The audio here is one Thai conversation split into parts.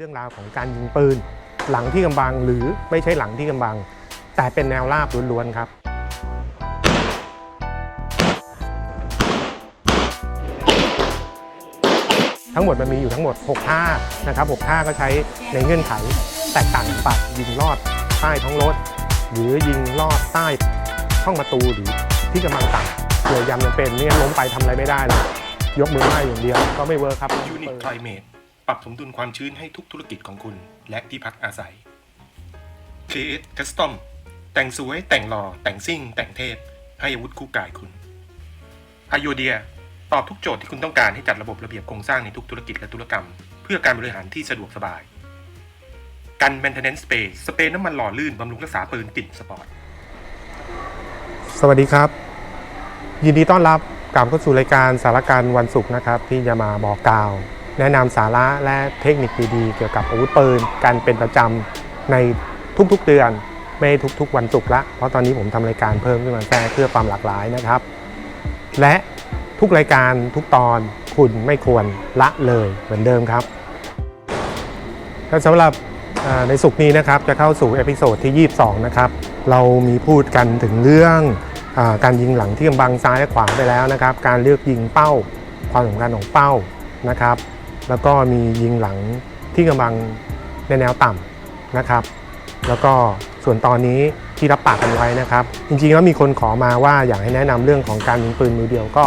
เรื่องราวของการยิงปืน หลังที่กำบังหรือไม่ใช่หลังที่กำบัง แต่เป็นแนวราบล้วนๆครับ ทั้งหมดมันมีอยู่ทั้งหมด 6 ท่านะครับ 6 ท่าก็ใช้ในเงื่อนไข แตกต่างกันไปยิงลอดใต้ท้องรถ หรือยิงลอดใต้ช่องประตูหรือที่กำลังต่ำเผื่อยำยังเป็นเนี่ยล้มไปทำอะไรไม่ได้เลยยกมือไหว้อย่างเดียวก็ไม่เวิร์คครับยูนิต Climate ป รับสมดุลความชื้นให้ทุกธุรกิจของคุณ และที่พักอาศัย KS Custom แต่งสวย แต่งหล่อ แต่งซิ่ง แต่งเทพ ให้อาวุธคู่กายคุณอ o เดียตอบทุกโจทย์ที่คุณต้องการให้จัดระบบระเบียบโครงสร้างในทุกธุรกิจและธุรกรรม เพื่อการบริหารที่สะดวกสบาย กัน Maintenance Spray สเปรย์น้ำมันหล่อลื่นบำรุงรักษาปืนติดสปอร์ต สวัสดีครับ ยินดีต้อนรับกลับเข้าสู่รายการสารการวันศุกร์นะครับ ที่จะมาบอกกล่าว แนะนำสาระและเทคนิคดีๆ เกี่ยวกับอาวุธปืนการเป็นประจำในทุกๆเดือน ไม่ทุกๆวันศุกร์ละ เพราะตอนนี้ผมทำรายการเพิ่มขึ้นมาแทรกเพื่อความหลากหลายนะครับ และทุกรายการทุกตอนคุณไม่ควรละเลยเหมือนเดิมครับและสำหรับในสุกร์นี้นะครับจะเข้าสู่เอพิโซดที่ 22 นะครับ เรามีพูดกันถึงเรื่องอการยิงหลังที่กำบังซ้ายและขวาไปแล้วนะครับ การเลือกยิงเป้าความสำคัญของเป้านะครับ แล้วก็มียิงหลังที่กำบังในแนวต่ำนะครับ แล้วก็ส่วนตอนนี้ที่รับปากกันไว้นะครับ จริงๆแล้วมีคนขอมาว่าอยากให้แนะนำเรื่องของการยิงปืนมือเดียวก็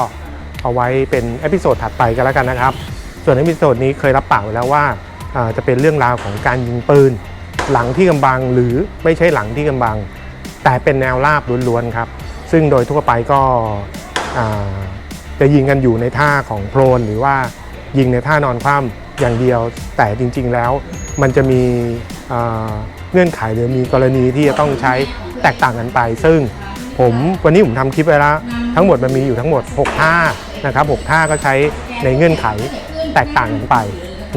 เอาไว้เป็นเอพิโซดถัดไปกันแล้วกันนะครับ ส่วนเอพิโซดนี้เคยรับปากไว้แล้วว่าจะเป็นเรื่องราวของการยิงปืน หลังที่กำบังหรือไม่ใช่หลังที่กำบัง แต่เป็นแนวราบล้วนๆครับ ซึ่งโดยทั่วไปก็จะยิงกันอยู่ในท่าของโพลนหรือว่า ยิงในท่านอนคว่ำอย่างเดียว แต่จริงๆแล้วมันจะมีเงื่อนไขหรือมีกรณีที่จะต้องใช้แตกต่างกันไป ซึ่งผมวันนี้ผมทำคลิปไว้แล้วทั้งหมดมันมีอยู่ทั้งหมด 6 ท่านะครับ6ท่าก็ใช้ในเงื่อนไขแตกต่างกันไป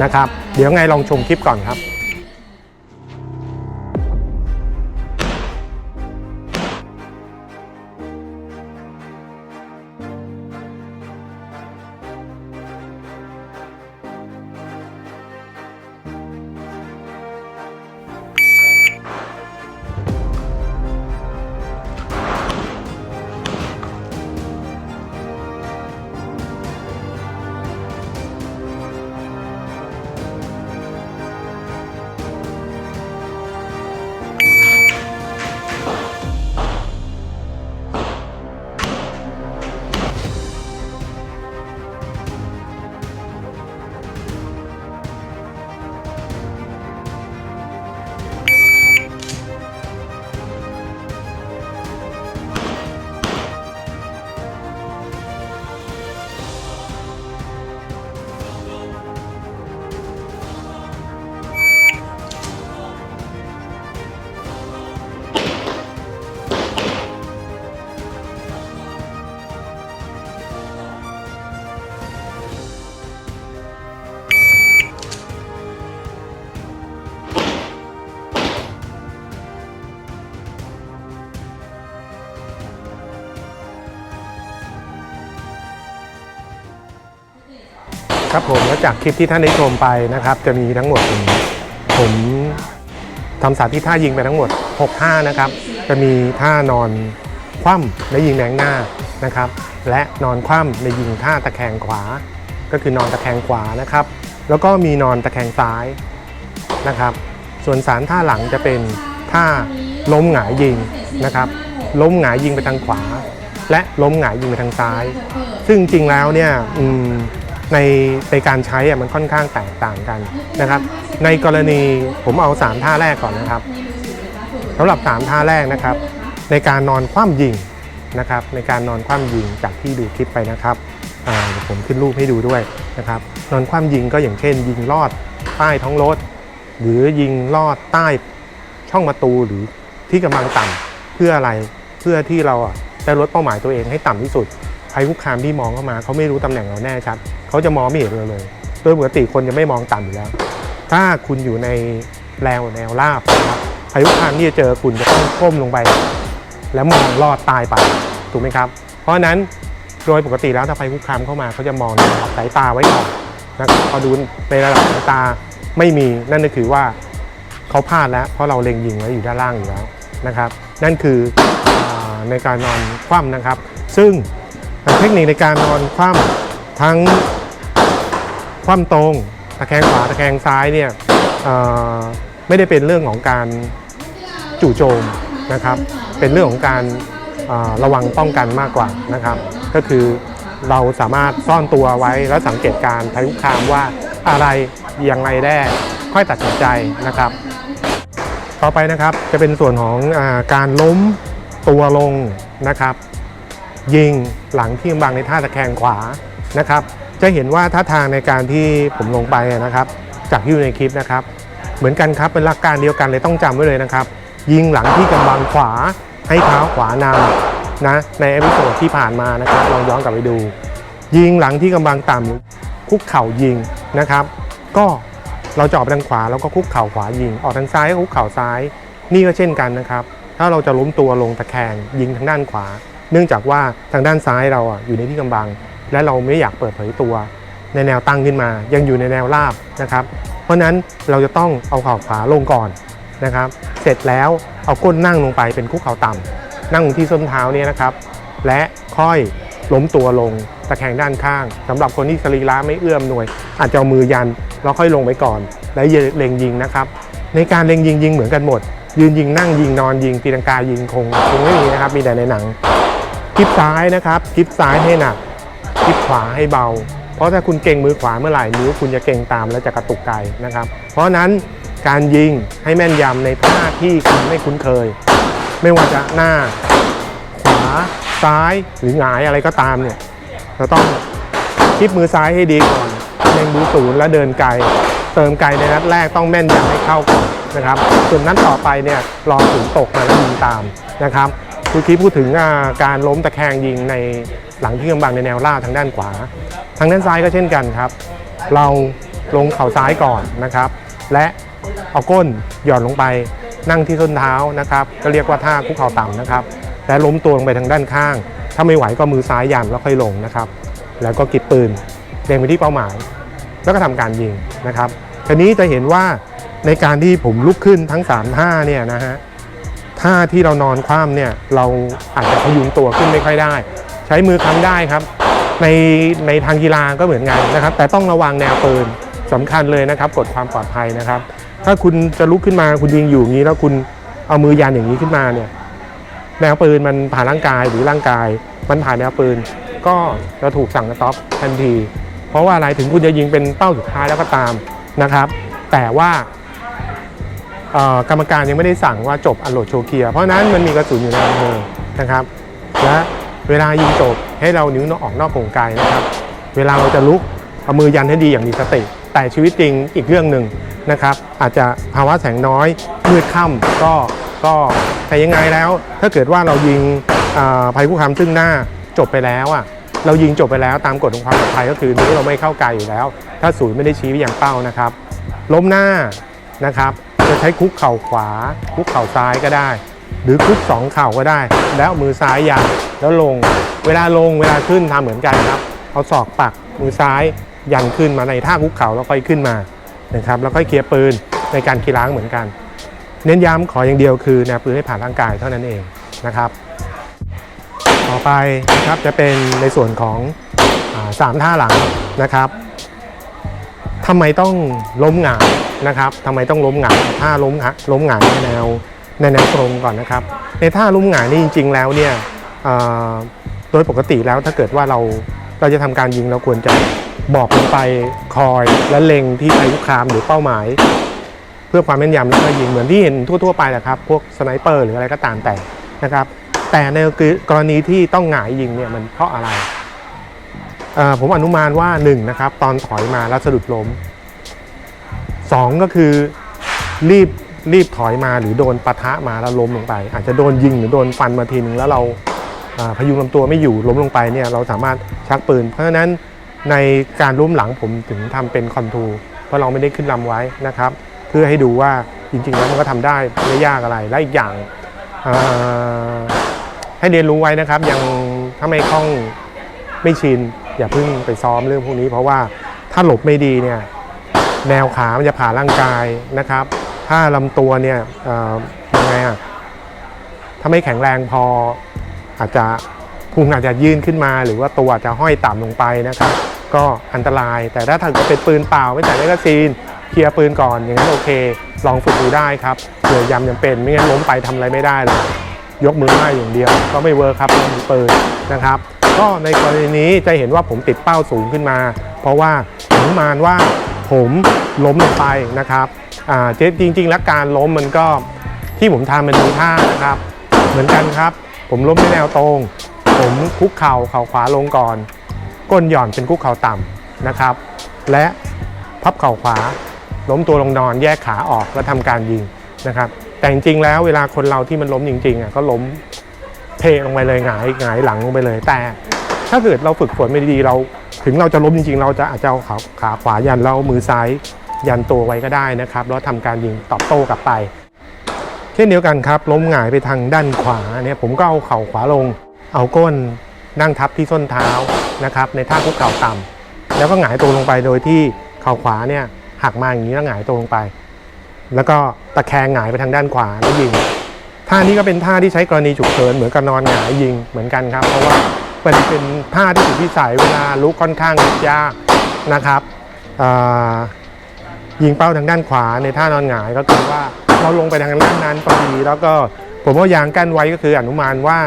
นะครับ เดี๋ยวไงลองชมคลิปก่อนครับ ครับผมและจากคลิปที่ท่านได้ชมไปนะครับ จะมีทั้งหมด ผมทำสาธิตท่ายิงไปทั้งหมด 6 ท่านะครับ จะมีท่านอนคว่ำและยิงแนงหน้านะครับ และนอนคว่ำในยิงท่าตะแคงขวา ก็คือนอนตะแคงขวานะครับ แล้วก็มีนอนตะแคงซ้ายนะครับ ส่วนสารท่าหลังจะเป็นท่าล้มหงายยิงนะครับ ล้มหงายยิงไปทางขวา และล้มหงายยิงไปทางซ้าย ซึ่งจริงแล้วเนี่ยอืม ในในการใช้อะมันค่อนข้างแตกต่างกันนะครับ ในกรณีผมเอา 3 ท่าแรกก่อนนะครับสำหรับ 3 ท่าแรกนะครับ ในการนอนคว่ำยิงนะครับ ในการนอนคว่ำยิงจากที่ดูคลิปไปนะครับเดี๋ยวผมขึ้นรูปให้ดูด้วยนะครับ นอนคว่ำยิงก็อย่างเช่น ยิงลอดใต้ท้องรถ หรือยิงลอดใต้ช่องประตูหรือที่กำลังต่ำเพื่ออะไรเพื่อที่เราจะลดเป้าหมายตัวเองให้ต่ำที่สุด ภัยคุกคามที่มองเข้ามา เขาไม่รู้ตำแหน่งเราแน่ชัดเขาจะมองไม่เห็นเราเลย โดยปกติคนจะไม่มองต่ำอยู่แล้ว ถ้าคุณอยู่ในแนวแนวราบนะครับภัยคุกคามที่จะเจอคุณจะต้องก้มลงไป แล้วมองลอดตายไปถูกไหมครับ เพราะนั้นโดยปกติแล้วถ้าภัยคุกคามเข้ามาเขาจะมองในระดับสายตาไว้ก่อนนะครับพอดูในระดับสายตาไม่มีนั่นก็คือว่าเขาพลาดแล้ว เพราะเราเล็งยิงไว้อยู่ด้านล่างอยู่แล้วนะครับ นั่นคือในการนอนคว่ำนะครับ ซึ่ง เทคนิคในการนอนคว่ำทั้งคว่ำตรงตะแคงขวาตะแคงซ้ายเนี่ยไม่ได้เป็นเรื่องของการจู่โจมนะครับ เป็นเรื่องของการระวังป้องกันมากกว่านะครับ ก็คือเราสามารถซ่อนตัวไว้แล้วสังเกตการณ์ภัยคุกคามว่าอะไรยังไงแน่ค่อยตัดสินใจนะครับ ต่อไปนะครับจะเป็นส่วนของอการล้มตัวลงนะครับ ยิงหลังที่กำบังในท่าตะแคงขวานะครับ จะเห็นว่าท่าทางในการที่ผมลงไปนะครับ จากที่อยู่ในคลิปนะครับ เหมือนกันครับเป็นหลักการเดียวกันเลยต้องจำไว้เลยนะครับ ยิงหลังที่กำบังขวาให้เท้าขวานำนะในเอพิโซดที่ผ่านมานะครับลองย้อนกลับไปดู ยิงหลังที่กำบังต่ำคุกเข่ายิงนะครับ ก็เราจะออกไปทางขวาแล้วก็คุกเข่าขวายิง ออกทางซ้ายก็คุกเข่าซ้าย นี่ก็เช่นกันนะครับ ถ้าเราจะล้มตัวลงตะแคงยิงทางด้านขวา เนื่องจากว่าทางด้านซ้ายเราอยู่ในที่กำบัง และเราไม่อยากเปิดเผยตัว ในแนวตั้งขึ้นมา ยังอยู่ในแนวราบนะครับ เพราะฉนั้นเราจะต้องเอาเข่าขวาลงก่อนนะครับ เสร็จแล้วเอาก้นนั่งลงไปเป็นคุกเข่าต่ำนั่งลงที่ส้นเท้าเนี่ยนะครับ และค่อยล้มตัวลงตะแคงด้านข้างสำหรับคนที่สรีระไม่เอื้อมหน่วย อาจจะเอามือยันแล้วค่อยลงไปก่อน แล้วเล็งยิงนะครับ ในการเล็งยิงยิงเหมือนกันหมด ยืนยิงนั่งยิงนอนยิงตีลังกายิงคงคงไม่มีนะครับมีแต่ในหนัง คลิปซ้ายนะครับคลิปซ้ายให้หนักคลิปขวาให้เบา เพราะถ้าคุณเก่งมือขวาเมื่อไหร่นิ้วคุณจะเก่งตามและจะกระตุกไกลนะครับ เพราะนั้นการยิงให้แม่นยำในท่าที่คุณไม่คุ้นเคย ไม่ว่าจะหน้า ขวาซ้ายหรือหงายอะไรก็ตามเนี่ยเราต้องคลิปมือซ้ายให้ดีก่อนเล็งดูศูนย์แล้วเดินไกล เติมไกลในนัดแรกต้องแม่นยำให้เข้าก่อนนะครับ ส่วนนัดต่อไปเนี่ยรอศูนย์ตกมาแล้วยิงตามนะครับ คือคลิปพูดถึงการล้มตะแคงยิงในหลังที่กำบังในแนวราบทางด้านขวา ทางด้านซ้ายก็เช่นกันครับ เราลงเข่าซ้ายก่อนนะครับ และเอาก้นหย่อนลงไปนั่งที่ส้นเท้านะครับ ก็เรียกว่าท่าคุกเข่าต่ำนะครับ และล้มตัวลงไปทางด้านข้าง ถ้าไม่ไหวก็มือซ้ายยันแล้วค่อยลงนะครับ แล้วก็กิบปืนเล็งไปที่เป้าหมาย แล้วก็ทำการยิงนะครับทีนี้จะเห็นว่าในการที่ผมลุกขึ้นทั้ง3ท่าเนี่ยนะฮะ ท่าที่เรานอนคว่ำเนี่ยเราอาจจะพยุงตัวขึ้นไม่ค่อยได้ ใช้มือค้ำได้ครับ ในในทางกีฬาก็เหมือนกันนะครับ แต่ต้องระวังแนวปืนสำคัญเลยนะครับกฎความปลอดภัยนะครับ ถ้าคุณจะลุกขึ้นมาคุณยิงอยู่อย่างนี้แล้วคุณเอามือยันอย่างนี้ขึ้นมาเนี่ยแนวปืนมันผ่านร่างกายหรือร่างกาย มันผ่านแนวปืน ก็จะถูกสั่งสต็อปทันที เพราะว่าอะไรถึงคุณจะยิงเป็นเป้าสุดท้ายแล้วก็ตามนะครับ แต่ว่า กรรมการยังไม่ได้สั่งว่าจบอันโหลดโชเคียเพราะนั้นมันมีกระสุนอยู่ในมือนะครับและเวลายิงจบให้เรานิ้วออกนอกกลไกนะครับ เวลาเราจะลุกเอามือยันให้ดีอย่างมีสติ แต่ชีวิตจริงอีกเรื่องหนึ่งนะครับ อาจจะภาวะแสงน้อยมืดค่ำก็ก็แต่ยังไงแล้ว ถ้าเกิดว่าเรายิงภัยคุกคามซึ่งหน้าจบไปแล้วอะเรายิงจบไปแล้วตามกฎของความปลอดภัยก็คือนิ้วเราไม่เข้าไกลอยู่แล้ว ถ้าศูนย์ไม่ได้ชี้ไปอย่างเป้านะครับ ล้มหน้านะครับ จะใช้คุกเข่าขวา คุกเข่าซ้ายก็ได้ หรือคุกสองเข่าก็ได้ แล้วมือซ้ายยันแล้วลง เวลาลงเวลาขึ้นทำเหมือนกันครับ เอาศอกปักมือซ้ายยันขึ้นมาในท่าคุกเข่าแล้วค่อยขึ้นมานะครับแล้วค่อยเคลียร์ปืนในการคีล้างเหมือนกัน เน้นย้ำขออย่างเดียวคือแนวปืนให้ผ่านร่างกายเท่านั้นเองนะครับ ต่อไปนะครับจะเป็นในส่วนของอสามท่าหลังนะครับทำไมต้องล้มหงาย นะครับทำไมต้องล้มหงายท่าล้มหล้มหงายในแนวในแนวตรงก่อนนะครับ ในท่าล้มหงายนี่จริง ๆ แล้วเนี่ยโดยปกติแล้วถ้าเกิดว่าเราเราจะทำการยิงเราควรจะบอกลงไปคอยและเล็งที่ภัยคุกคามหรือเป้าหมาย เพื่อความแม่นยำแล้วก็ยิงเหมือนที่เห็นทั่วๆไปแหละครับพวกสไนเปอร์หรืออะไรก็ตามแต่นะครับ แต่ในกรณีที่ต้องหงายยิงเนี่ยมันเพราะอะไรผมอนุมานว่า1นงนะครับตอนถอยมาแล้วสะดุดล้ม 2 ก็คือรีบรีบถอยมาหรือโดนปะทะมาแล้วล้มลงไป อาจจะโดนยิงหรือโดนฟันมาทีนึงแล้วเราอ่าพยุงลำตัวไม่อยู่ล้มลงไปเนี่ยเราสามารถชักปืน เพราะฉะนั้นในการล้มหลังผมถึงทำเป็นคอนทูเพราะเราไม่ได้ขึ้นลำไว้นะครับ เพื่อให้ดูว่าจริงๆแล้วมันก็ทำได้ไม่ยากอะไรและอีกอย่างให้เรียนรู้ไว้นะครับ ยังถ้าไม่คล่องไม่ชินอย่าเพิ่งไปซ้อมเรื่องพวกนี้ เพราะว่าถ้าหลบไม่ดีเนี่ย แนวขา มันจะผ่าร่างกายนะครับ ถ้าลำตัวเนี่ยยังไงอะ ถ้าไม่แข็งแรงพออาจจะพุงอาจจะยื่นขึ้นมา หรือว่าตัวอาจจะห้อยต่ำลงไปนะครับ ก็อันตราย แต่ถ้าถ้าเกิดเป็นปืนเปล่าไม่ใส่แมกกาซีน เคลียร์ปืนก่อน อย่างนั้นโอเค ลองฝึกดูได้ครับเผื่อยำยังเป็น ไม่งั้นล้มไปทำอะไรไม่ได้เลยยกมือไหว้อย่างเดียว ก็ไม่เวิร์คครับเรื่อปืนนะครับ ก็ในกรณีนี้จะเห็นว่าผมติดเป้าสูงขึ้นมา เพราะว่าผมมานว่า ผมล้มลงไปนะครับเจ๊จริง ๆ แล้วการล้มมันก็ที่ผมทำมันมีท่านะครับ เหมือนกันครับ ผมล้มในแนวตรง ผมคุกเข่าเข่าขวาลงก่อน ก้นหย่อนเป็นคุกเข่าต่ำนะครับ และพับเข่าขวา ล้มตัวลงนอนแยกขาออกแล้วทำการยิงนะครับ แต่จริงๆแล้วเวลาคนเราที่มันล้มจริงๆอะก็ล้มเทลงไปเลยหงายหงายหลังลงไปเลยแต่ ถ้าเกิดเราฝึกฝนไม่ดีเรา ถึงเราจะล้มจริงๆ เราจะอาจจะเอาขาขาขวายันแล้วเอามือซ้ายยันตัวไว้ก็ได้นะครับ แล้วทำการยิงตอบโต้กลับไป เช่นเดียวกันครับ ล้มหงายไปทางด้านขวาเนี่ยผมก็เอาเข่าขวาลง เอาก้นนั่งทับที่ส้นเท้านะครับในท่าคุกเข่าต่ำแล้วก็หงายตัวลงไปโดยที่เข่าขวาเนี่ยหักมาอย่างนี้แล้วหงายตัวลงไป แล้วก็ตะแคงหงายไปทางด้านขวาแล้วยิงท่านี้ก็เป็นท่าที่ใช้กรณีฉุกเฉินเหมือนกับนอนหงายยิงเหมือนกันครับ เพราะว่า เป็นเป็นท่าที่ถูกพิสัยเวลาลุกค่อนข้างยากนะครับยิงเป้าทางด้านขวาในท่านอนหงายก็คือว่าเราลงไปทางด้านนั้นพอดีแล้วก็ผมว่ายางกั้นไว้ก็คืออนุมานว่า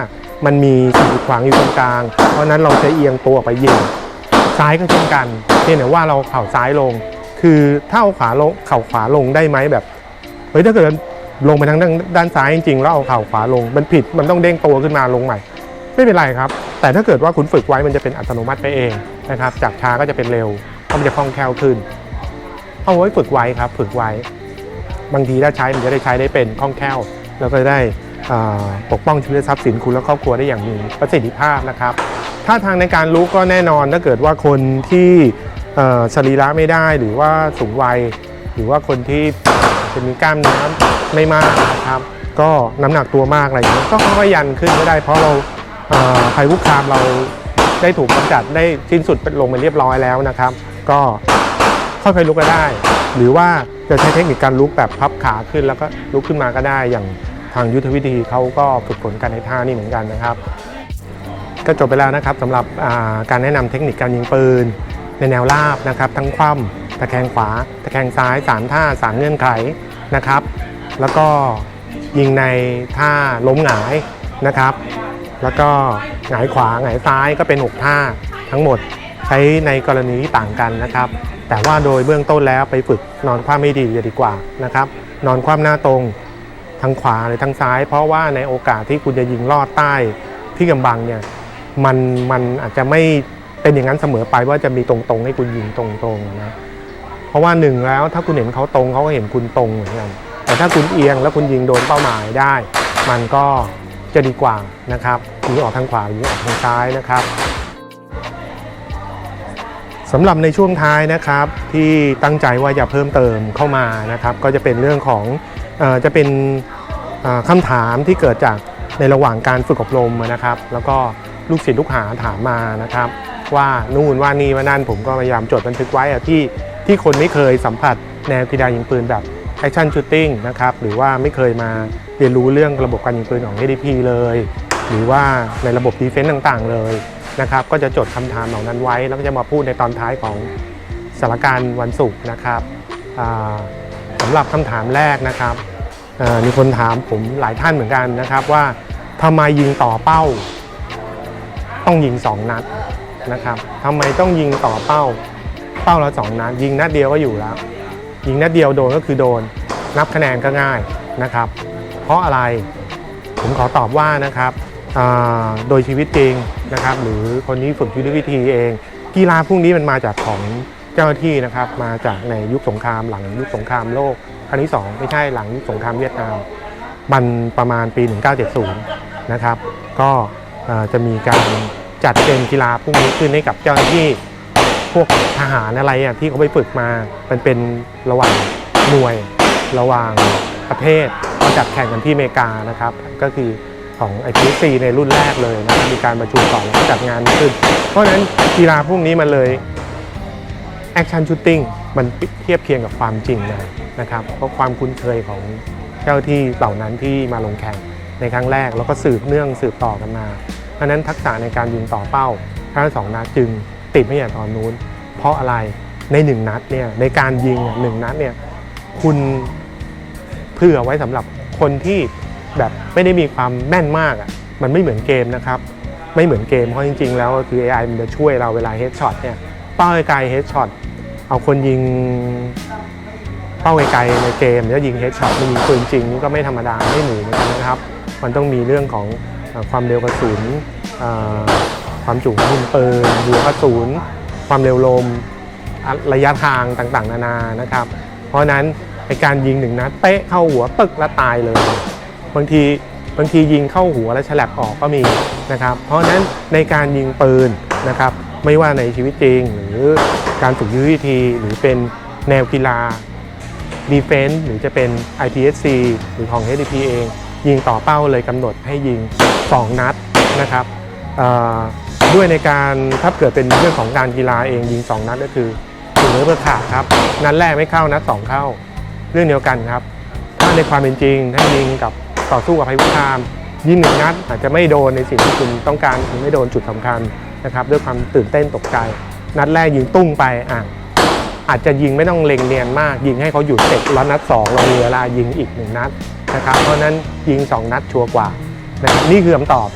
มันมีสิ่งกีดขวางอยู่ตรงกลาง เพราะนั้นเราจะเอียงตัวไปยิงซ้ายก็เช่นกันเพียงแต่ว่าเราเข่าซ้ายลง คือถ้าเอาขวาลงเข่าขวาลงได้ไหมแบบเฮ้ยถ้าเกิดลงไปทางด้านซ้ายจริงๆแล้วเอาเข่าขวาลงมันผิดมันต้องเด้งตัวขึ้นมาลงใหม่ ไม่เป็นไรครับ แต่ถ้าเกิดว่าคุณฝึกไว้มันจะเป็นอัตโนมัติไปเองนะครับ จากช้าก็จะเป็นเร็วก็มันจะคล่องแคล่วขึ้น เอาไว้ฝึกไว้ครับ ฝึกไว้ บางทีถ้าใช้มันจะได้ใช้ได้เป็นคล่องแคล่ว แล้วก็ได้ปกป้องชีวิตทรัพย์สินคุณและครอบครัวได้อย่างมีประสิทธิภาพนะครับถ้าทางในการรู้ก็แน่นอนถ้าเกิดว่าคนที่สรีระไม่ได้หรือว่าสูงวัย หรือว่าคนที่จะมีกล้ามเนื้อไม่มากนะครับ ก็น้ำหนักตัวมากอะไรอย่างเงี้ยก็ค่อยยันขึ้นก็ได้เพราะเรา ภัยคุกคามเราได้ถูกกำจัดได้สิ้นสุดลงไปเรียบร้อยแล้วนะครับ ก็ค่อยๆลุกก็ได้ หรือว่าจะใช้เทคนิคการลุกแบบพับขาขึ้นแล้วก็ลุกขึ้นมาก็ได้อย่างทางยุทธวิธีเขาก็ฝึกฝนกันในท่านี่เหมือนกันนะครับ ก็จบไปแล้วนะครับสำหรับการแนะนำเทคนิคการยิงปืน ในแนวราบนะครับทั้งคว่ำตะแคงขวา ตะแคงซ้ายสามท่าสามเงื่อนไขนะครับ แล้วก็ยิงในท่าล้มหงายนะครับ แล้วก็หงายขวาหงายซ้ายก็เป็น 6 ท่าทั้งหมดใช้ในกรณีที่ต่างกันนะครับ แต่ว่าโดยเบื้องต้นแล้วไปฝึกนอนคว่ำไม่ดีจะดีกว่านะครับ นอนคว่ำหน้าตรงทางขวาหรือทางซ้าย เพราะว่าในโอกาสที่คุณจะยิงลอดใต้ที่กำบังเนี่ยมันมันอาจจะไม่เป็นอย่างนั้นเสมอไปว่าจะมีตรงๆ ให้คุณยิงตรงๆนะเพราะว่าหนึ่งแล้วถ้าคุณเห็นเขาตรงเขาก็เห็นคุณตรงเหมือนกันแต่ถ้าคุณเอียงแล้วคุณยิงโดนเป้าหมายได้ มันก็ จะดีกว่านะครับยิงออกทางขวายิงออกทางซ้ายนะครับสำหรับในช่วงท้ายนะครับที่ตั้งใจว่าจะเพิ่มเติมเข้ามานะครับ ก็จะเป็นเรื่องของอจะเป็นคำถามที่เกิดจากในระหว่างการฝึกอบรมนะครับ แล้วก็ลูกศิษย์ลูกหาถามมานะครับ ว่านู่นว่านี่ว่านั่นผมก็พยายามจดบันทึกไว้ที่ที่คนไม่เคยสัมผัสแนวกีฬายิงปืนแบบ แอคชั่นชูตติ้งนะครับหรือว่าไม่เคยมาเรียนรู้เรื่องระบบการยิงปืนของ ADP เลย หรือว่าในระบบดีเฟนต์ต่างๆเลยนะครับก็จะจดคำถามเหล่านั้นไว้ แล้วก็จะมาพูดในตอนท้ายของสารการวันศุกร์นะครับอ่าสำหรับคำถามแรกนะครับมีคนถามผมหลายท่านเหมือนกันนะครับว่าทำไมยิงต่อเป้า ต้องยิงสองนัดนะครับทำไมต้องยิงต่อเป้า เป้าละสองนัดยิงนัดเดียวก็อยู่แล้ว ยิงนัดเดียวโดนก็คือโดน นับคะแนนก็ง่ายนะครับ เพราะอะไรผมขอตอบว่านะครับโดยชีวิตจริงนะครับ หรือคนที่ฝึกยุทธวิธีเอง กีฬาพวกนี้มันมาจากของเจ้าหน้าที่นะครับ มาจากในยุคสงครามหลังยุคสงครามโลกครั้งที่สองไม่ใช่หลังยุคสงครามเวียดนามมันประมาณปี 1970 นะครับ ก็จะมีการจัดเกมกีฬาพวกนี้ขึ้นให้กับเจ้าหน้าที่ พวกทหารอะไรอะที่เขาไปฝึกมามันเป็นระหว่างหน่วยระหว่างประเทศมาจัดแข่งกันที่อเมริกานะครับ ก็คือของไอพีซีในรุ่นแรกเลยนะครับมีการประชุมก่อนแล้วก็จัดงานขึ้น เพราะฉะนั้นกีฬาพวกนี้มันเลยแอคชั่นชูตติ้งมันเทียบเคียงกับความจริงเลยนะครับเพราะความคุ้นเคยของเจ้าที่เหล่านั้นที่มาลงแข่งในครั้งแรก แล้วก็สืบเนื่องสืบต่อกันมาเพราะฉะนั้นทักษะในการยิงต่อเป้าทั้งสองนัดจึง ติดไม่อย่างตอนนู้น เพราะอะไรในหนึ่งนัดเนี่ยในการยิงอะหนึ่งนัดเนี่ยคุณเผื่อไว้สำหรับคนที่แบบไม่ได้มีความแม่นมากอะมันไม่เหมือนเกมนะครับ ไม่เหมือนเกมเพราะจริง ๆ แล้วคือ AI มันจะช่วยเราเวลาเฮดช็อตเนี่ยเป้าไกลเฮดช็อตเอาคนยิงเป้าไกลในเกมแล้วยิงเฮดช็อตมันยิงปืนจริงก็ไม่ธรรมดาไม่หมูนกันะครับ มันต้องมีเรื่องของความเร็วกระสุนอ่อ ความจุของยิงปืนหัวกระสุนความเร็วลม ระยะทางต่างๆ นานานะครับ เพราะนั้นในการยิงหนึ่งนัดเป๊ะเข้าหัวปึกแล้วตายเลย บางทีบางทียิงเข้าหัวแล้วฉลับออกก็มีนะครับ เพราะนั้นในการยิงปืนนะครับ ไม่ว่าในชีวิตจริง หรือการฝึกยุทธวิธีหรือเป็นแนวกีฬาดีเฟน s ์หรือจะเป็น IPSC หรือของ HDP เอง ยิงต่อเป้าเลยกำหนดให้ยิง 2 นัดนะครับเอ่อ ด้วยในการถ้าเกิดเป็นเรื่องของการกีฬาเองยิง 2 นัดก็คือถึงเนื้อเพื่อขาดครับ นัดแรกไม่เข้านัด2เข้า เรื่องเดียวกันครับ ถ้าในความเป็นจริงถ้ายิงกับต่อสู้กับภัยคุกคามยิงหนึ่งนัดอาจจะไม่โดนในสิ่งที่คุณต้องการคือไม่โดนจุดสำคัญนะครับด้วยความตื่นเต้นตกใจ นัดแรกยิงตุ้งไปอะอาจจะยิงไม่ต้องเล็งเนียนมาก ยิงให้เขาหยุดเสร็จแล้วนัดสองเรามีเวลายิงอีกหนึ่งนัดนะครับเพราะฉะนั้นยิงสองนัดชัวร์กว่านะครับนี่คือคำตอบ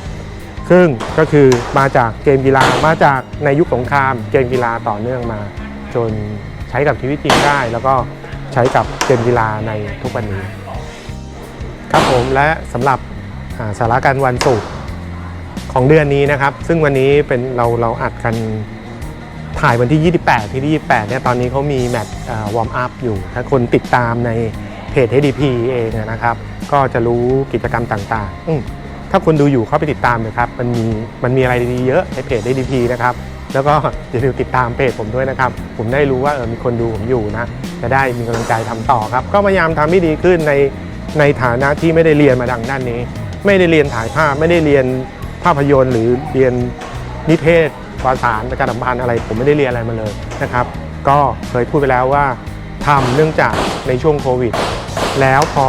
ซึ่งก็คือมาจากเกมกีฬามาจากในยุคสงคราม เกมกีฬาต่อเนื่องมา จนใช้กับชีวิตจริงได้ แล้วก็ใช้กับเกมกีฬาในทุกวันนี้ ครับผมและสำหรับาสาระการวันศุกร์ของเดือนนี้นะครับ ซึ่งวันนี้เป็นเราเราอัดกันถ่ายวันที่ 28 ที่ 28 เนี่ย ตอนนี้เขามีแมตช์วอร์มอัพอยู่ ถ้าคนติดตามในเพจ HDP เองนะครับ ก็จะรู้กิจกรรมต่างๆอื ถ้าคนดูอยู่เข้าไปติดตามเลยครับ มันมีมันมีอะไรดีๆเยอะในเพจ HDP นะครับ แล้วก็อย่าลืมติดตามเพจผมด้วยนะครับ ผมได้รู้ว่าเออมีคนดูผมอยู่นะ จะได้มีกำลังใจทำต่อครับ ก็พยายามทำให้ดีขึ้นในในฐานะที่ไม่ได้เรียนมาดังด้านนี้ ไม่ได้เรียนถ่ายภาพ ไม่ได้เรียนภาพยนตร์ หรือเรียนนิเทศวารสารประชาสัมพันธ์อะไร ผมไม่ได้เรียนอะไรมาเลยนะครับ ก็เคยพูดไปแล้วว่าทำเนื่องจากในช่วงโควิด แล้วพอ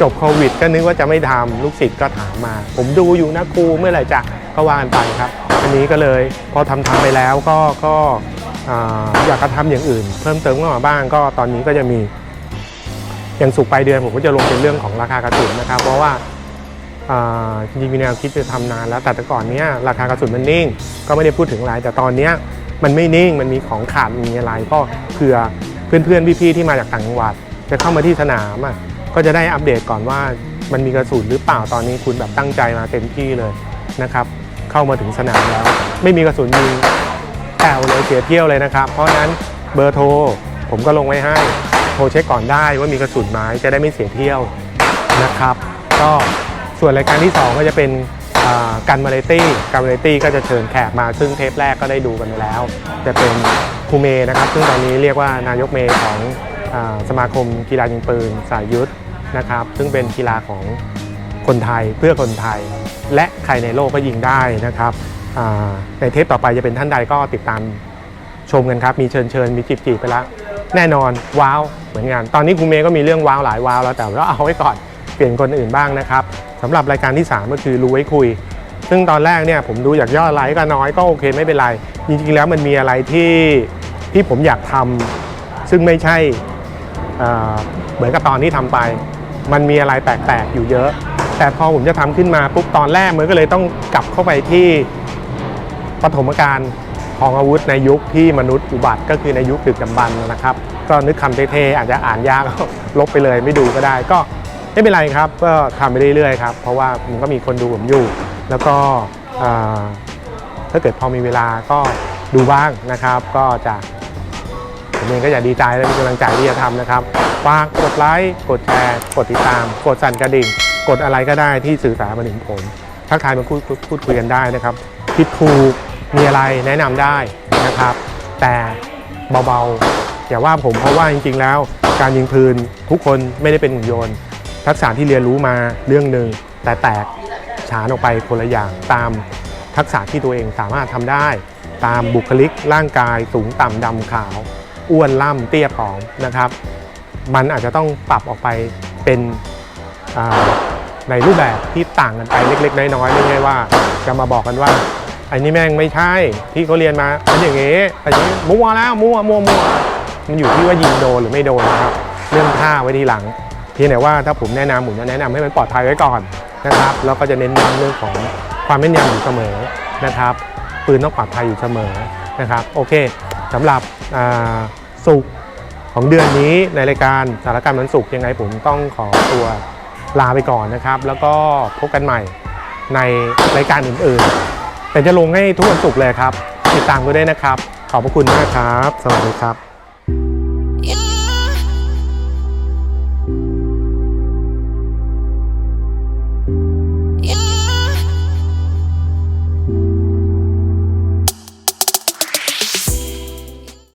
จบโควิด ก็นึกว่าจะไม่ทำลูกศิษย์ก็ถามมา ผมดูอยู่นะครูเมื่อไหร่จะก็ว่ากันไปครับ อันนี้ก็เลยพอทำทำไปแล้วก็ก็อยากจะทำอย่างอื่น เพิ่มเติมเข้ามาบ้างก็ตอนนี้ก็จะมีอย่างสุกปลายเดือนผมก็จะลงเป็นเรื่องของราคากระสุนนะครับ เพราะว่าจริงๆมีแนวคิดจะทำนานแล้วแต่แต่ก่อนเนี้ยราคากระสุนมันนิ่ง ก็ไม่ได้พูดถึงอะไรแต่ตอนเนี้ยมันไม่นิ่งมันมีของขาดมีอะไรก็เผื่อเพื่อนๆพี่ๆที่มาจากต่างจังหวัด จะเข้ามาที่สนามอะก็จะได้อัปเดตก่อนว่ามันมีกระสุนหรือเปล่าตอนนี้คุณแบบตั้งใจมาเต็มที่เลยนะครับ เข้ามาถึงสนามแล้ว ไม่มีกระสุนยิงแอวเลยเสียเที่ยวเลยนะครับ เพราะนั้นเบอร์โทรผมก็ลงไว้ให้โทรเช็คก่อนได้ว่ามีกระสุนไหมจะได้ไม่เสียเที่ยวนะครับ ก็ส่วนรายการที่ 2 ก็จะเป็นอ่ากันมาเลตี้กันมาเลตี้ก็จะเชิญแขกมา ซึ่งเทปแรกก็ได้ดูกันไปแล้ว จะเป็นครูเมนะครับ ซึ่งตอนนี้เรียกว่านายกเมย์ของ สมาคมกีฬายิงปืนสายยุทธนะครับ ซึ่งเป็นกีฬาของคนไทยเพื่อคนไทย และใครในโลกก็ยิงได้นะครับในเทปต่อไปจะเป็นท่านใดก็ติดตามชมกันครับ มีเชิญเชิญมีจีบจีบไปแล้วแน่นอนว้าวเหมือนกันตอนนี้ครูเมย์ก็มีเรื่องว้าวหลายว้าวแล้วแต่เราเอาไว้ก่อนเปลี่ยนคนอื่นบ้างนะครับสำหรับรายการที่ 3 ก็คือรู้ไว้คุย ซึ่งตอนแรกเนี่ยผมดูอยากยอดไลค์ก็น้อยก็โอเคไม่เป็นไรจริงๆแล้วมันมีอะไรที่ที่ผมอยากทำซึ่งไม่ใช่ เหมือนกับตอนที่ทำไป มันมีอะไรแปลกๆอยู่เยอะ แต่พอผมจะทำขึ้นมาปุ๊บตอนแรกมันก็เลยต้องกลับเข้าไปที่ปฐมกาลของอาวุธในยุคที่มนุษย์อุบัติก็คือในยุคดึกดำบรรพ์นะครับ ก็นึกคำเท่ๆอาจจะอ่านยากลบไปเลยไม่ดูก็ได้ก็ไม่เป็นไรครับก็ทำไปเรื่อยๆครับเพราะว่าผมก็มีคนดูผมอยู่ แล้วก็ถ้าเกิดพอมีเวลาก็ดูบ้างนะครับ ก็จะ ผมเองก็จะดีใจและมีกำลังใจที่จะทำนะครับฝากกดไลค์กดแชร์กดติดตาม กดสั่นกระดิ่ง กดอะไรก็ได้ที่สื่อสารมาถึงผมทักทายมาพูดพูดพูดคุยกันได้นะครับผิดถูกมีอะไรแนะนำได้นะครับ แต่เบาๆอย่าว่าผมเพราะว่าจริงๆ แล้ว การยิงปืนทุกคนไม่ได้เป็นหุ่นยนต์ ทักษะที่เรียนรู้มาเรื่องหนึ่งแต่แตกฉานออกไปคนละอย่างตามทักษะที่ตัวเองสามารถทำได้ ตามบุคลิกร่างกายสูงต่ำดำขาว อ้วนล่ำเตี้ยผอมนะครับ มันอาจจะต้องปรับออกไปเป็นในรูปแบบที่ต่างกันไปเล็ก ๆ น้อยๆไม่ใช่ว่าจะมาบอกกันว่าไอ้นี่แม่งไม่ใช่ที่เขาเรียนมาเป็นอย่างงี้อันนี้มั่วแล้วมั่วมั่วมั่วมันอยู่ที่ว่ายิงโดนหรือไม่โดนนะครับ เรื่องท่าไว้ทีหลังเพียงแต่ว่าถ้าผมแนะนำผมจะแนะนำให้มันปลอดภัยไว้ก่อนนะครับ แล้วก็จะเน้นย้ำเรื่องของความแม่นยำอยู่เสมอนะครับ ปืนต้องปลอดภัยอยู่เสมอนะครับ โอเค สำหรับสุกของเดือนนี้ในรายการสารการมันสุกร์ยังไงผมต้องขอตัวลาไปก่อนนะครับ แล้วก็พบกันใหม่ในรายการอื่นๆ แต่จะลงให้ทุกวันศุกร์เลยครับ ติดตามก็ได้นะครับ ขอบพระคุณมากครับ สวัสดีครับ